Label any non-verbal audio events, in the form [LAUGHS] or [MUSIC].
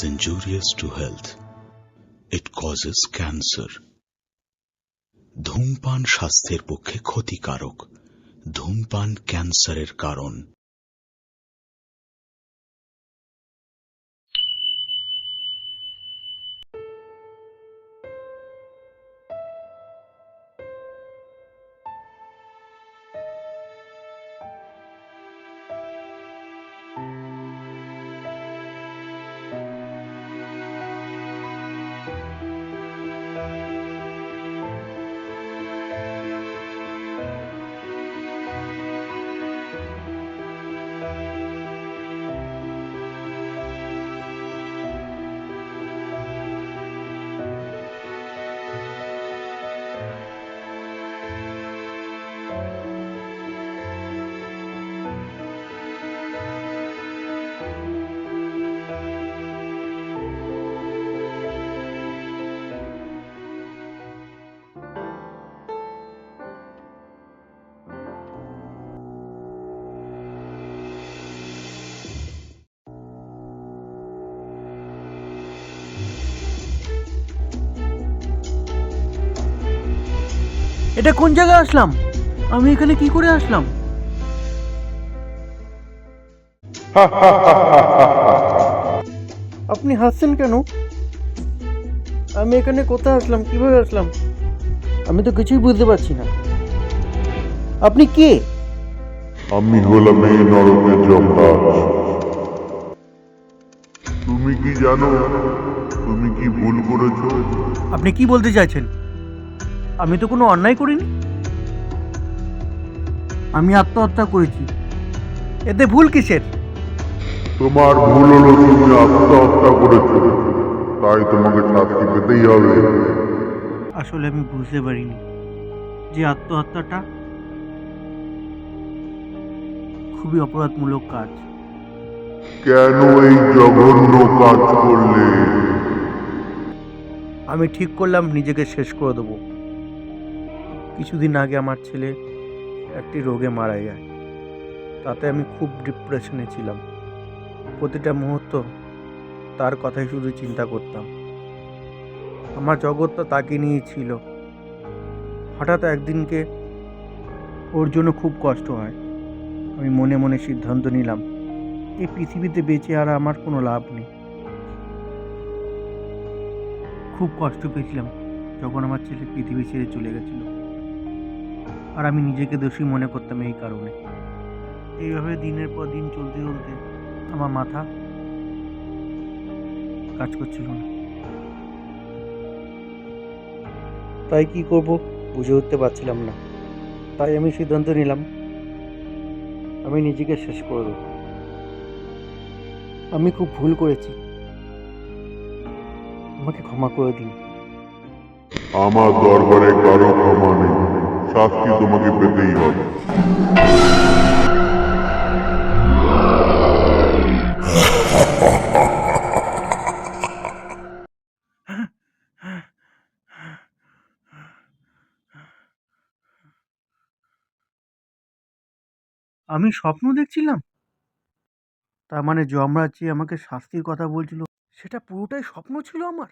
is injurious to health. It causes cancer. ধূমপান স্বাস্থ্যের পক্ষে ক্ষতিকারক ধূমপান ক্যান্সারের কারণ এটা কোন জায়গায় আসলাম? আমি এখানে কি করে আসলাম? [LAUGHS] আপনি হাসছেন কেন? আমি এখানে কোথায় আসলাম? কীভাবে আসলাম? আমি তো কিছুই বুঝতে পারছি না। আপনি কে? আমি হলাম এই নরকের যমরাজ তুমি কি জানো? তুমি কি ভুল করেছ? আপনি কি বলতে চাইছেন? আমি তো কোনো অন্যায় করিনি। আমি আত্মহত্যা করেছি। এতে ভুল কিসের? তোমার ভুল হলো তুমি আত্মহত্যা করেছ। তাই তোমাকে শাস্তি পেতেই হবে। আসলে আমি বুঝতে পারিনি যে আত্মহত্যাটা খুবই অপরাধমূলক কাজ। কেন এই জঘন্য কাজ করলে? আমি ঠিক করলাম নিজেকে শেষ করে দেবো। কিছুদিন আগে আমার ছেলে একটি রোগে মারা যায়। তাতে আমি খুব ডিপ্রেশনে ছিলাম। প্রতিটা মুহূর্ত তার কথাই শুধু চিন্তা করতাম। আমার জগৎটা তাকে নিয়েই ছিল। হঠাৎ একদিনকে ওর জন্য খুব কষ্ট হয়। আমি মনে মনে সিদ্ধান্ত নিলাম, এই পৃথিবীতে বেঁচে আর আমার কোনো লাভ নেই। খুব কষ্ট পেয়েছিলাম যখন আমার ছেলে পৃথিবী ছেড়ে চলে গেছিল। আর আমি নিজেকে দোষী মনে করতাম এই কারণে। এইভাবে দিনের পর দিন চলতে চলতে আমার মাথা কাজ করছিল না। তাই কি করব বুঝে উঠতে পারছিলাম না। তাই আমি সিদ্ধান্ত নিলাম, আমি নিজেকে শেষ করে দেবো। আমি খুব ভুল করেছি। আমাকে ক্ষমা করে দিন। আমার দরবারে কারও ক্ষমা শাস্তি তোমাকে পেতেই হবে। আমি স্বপ্ন দেখছিলাম। তার মানে যমরাজ যে আমাকে শাস্তির কথা বলছিল, সেটা পুরোটাই স্বপ্ন ছিল আমার?